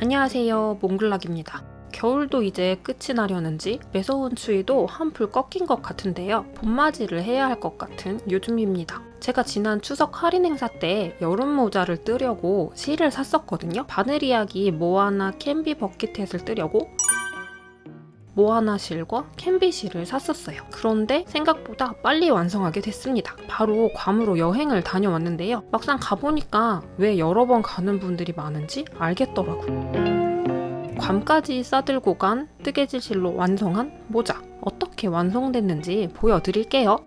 안녕하세요. 몽글락입니다. 겨울도 이제 끝이 나려는지 매서운 추위도 한풀 꺾인 것 같은데요. 봄맞이를 해야 할 것 같은 요즘입니다. 제가 지난 추석 할인 행사 때 여름 모자를 뜨려고 실을 샀었거든요. 바늘 이야기 모아나 캔비 버킷햇을 뜨려고 모아나 실과 캔비 실을 샀었어요. 그런데 생각보다 빨리 완성하게 됐습니다. 바로 괌으로 여행을 다녀왔는데요. 막상 가보니까 왜 여러 번 가는 분들이 많은지 알겠더라고요. 괌까지 싸들고 간 뜨개질 실로 완성한 모자. 어떻게 완성됐는지 보여드릴게요.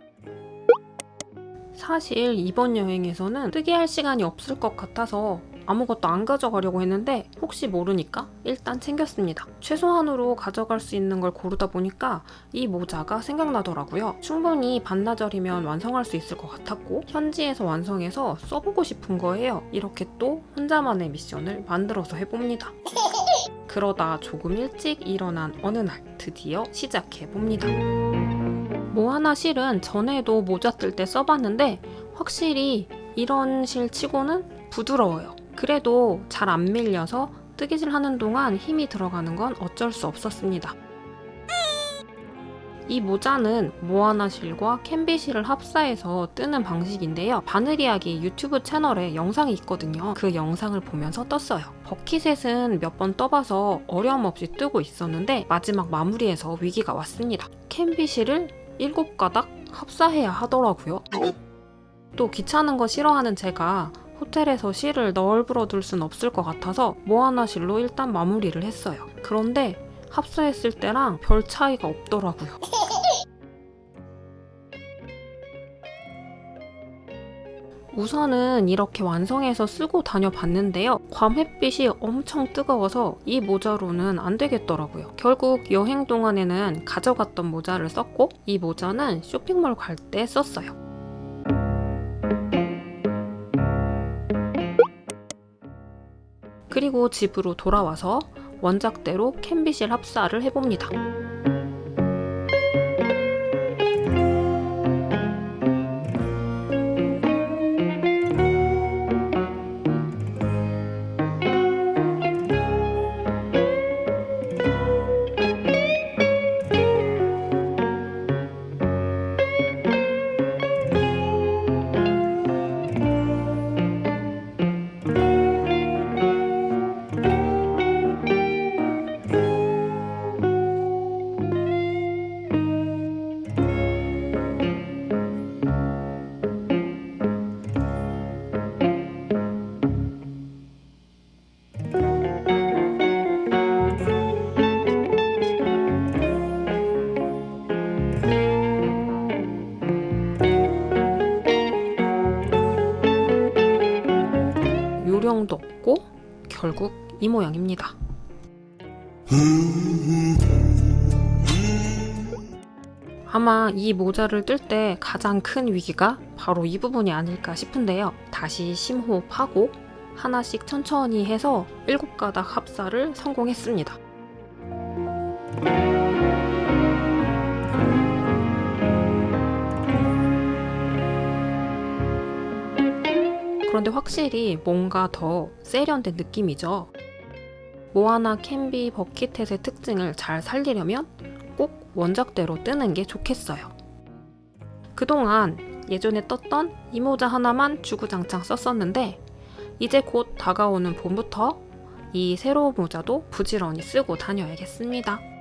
사실 이번 여행에서는 뜨개할 시간이 없을 것 같아서 아무것도 안 가져가려고 했는데 혹시 모르니까 일단 챙겼습니다. 최소한으로 가져갈 수 있는 걸 고르다 보니까 이 모자가 생각나더라고요. 충분히 반나절이면 완성할 수 있을 것 같았고 현지에서 완성해서 써보고 싶은 거예요. 이렇게 또 혼자만의 미션을 만들어서 해봅니다. 그러다 조금 일찍 일어난 어느 날 드디어 시작해봅니다. 모하나 실은 전에도 모자 뜰 때 써봤는데 확실히 이런 실 치고는 부드러워요. 그래도 잘 안 밀려서 뜨개질 하는 동안 힘이 들어가는 건 어쩔 수 없었습니다. 이 모자는 모아나 실과 캔비 실을 합사해서 뜨는 방식인데요. 바늘 이야기 유튜브 채널에 영상이 있거든요. 그 영상을 보면서 떴어요. 버킷셋은 몇 번 떠봐서 어려움 없이 뜨고 있었는데 마지막 마무리에서 위기가 왔습니다. 캔비 실을 7가닥 합사해야 하더라고요. 또 귀찮은 거 싫어하는 제가 호텔에서 실을 널브러 둘 순 없을 것 같아서 모아나 실로 일단 마무리를 했어요. 그런데 합사했을 때랑 별 차이가 없더라고요. 우선은 이렇게 완성해서 쓰고 다녀봤는데요. 괌 햇빛이 엄청 뜨거워서 이 모자로는 안 되겠더라고요. 결국 여행 동안에는 가져갔던 모자를 썼고 이 모자는 쇼핑몰 갈 때 썼어요. 그리고 집으로 돌아와서 원작대로 캔비실 합사를 해봅니다. 요령도 없고 결국 이 모양입니다. 아마 이 모자를 뜰 때 가장 큰 위기가 바로 이 부분이 아닐까 싶은데요. 다시 심호흡하고 하나씩 천천히 해서 7가닥 합사를 성공했습니다. 그런데 확실히 뭔가 더 세련된 느낌이죠. 모아나 캔비 버킷햇의 특징을 잘 살리려면 꼭 원작대로 뜨는 게 좋겠어요. 그동안 예전에 떴던 이 모자 하나만 주구장창 썼었는데 이제 곧 다가오는 봄부터 이 새로운 모자도 부지런히 쓰고 다녀야겠습니다.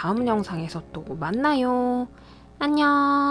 다음 영상에서 또 만나요. 안녕.